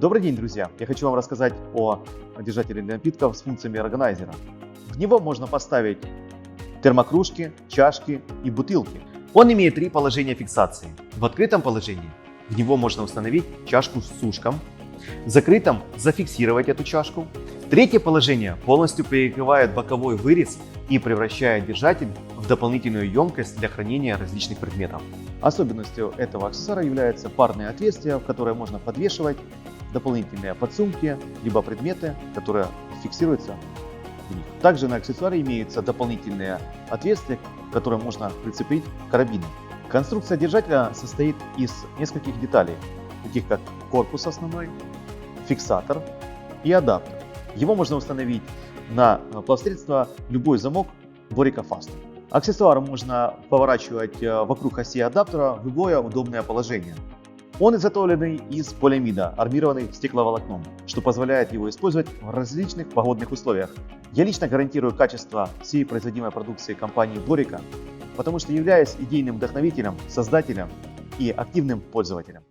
Добрый день, друзья! Я хочу вам рассказать о держателе для напитков с функциями органайзера. В него можно поставить термокружки, чашки и бутылки. Он имеет три положения фиксации. В открытом положении в него можно установить чашку с сушком, в закрытом зафиксировать эту чашку. Третье положение полностью перекрывает боковой вырез и превращает держатель в дополнительную емкость для хранения различных предметов. Особенностью этого аксессуара является парные отверстия, в которые можно подвешивать дополнительные подсумки, либо предметы, которые фиксируются в них. Также на аксессуаре имеются дополнительные отверстия, которые можно прицепить к карабину. Конструкция держателя состоит из нескольких деталей, таких как корпус основной, фиксатор и адаптер. Его можно установить на плавсредство любой замок Borica Fast. Аксессуар можно поворачивать э, вокруг оси адаптера в любое удобное положение. Он изготовленный из полиамида, армированный стекловолокном, что позволяет его использовать в различных погодных условиях. Я лично гарантирую качество всей производимой продукции компании Borica, потому что являюсь идейным вдохновителем, создателем и активным пользователем.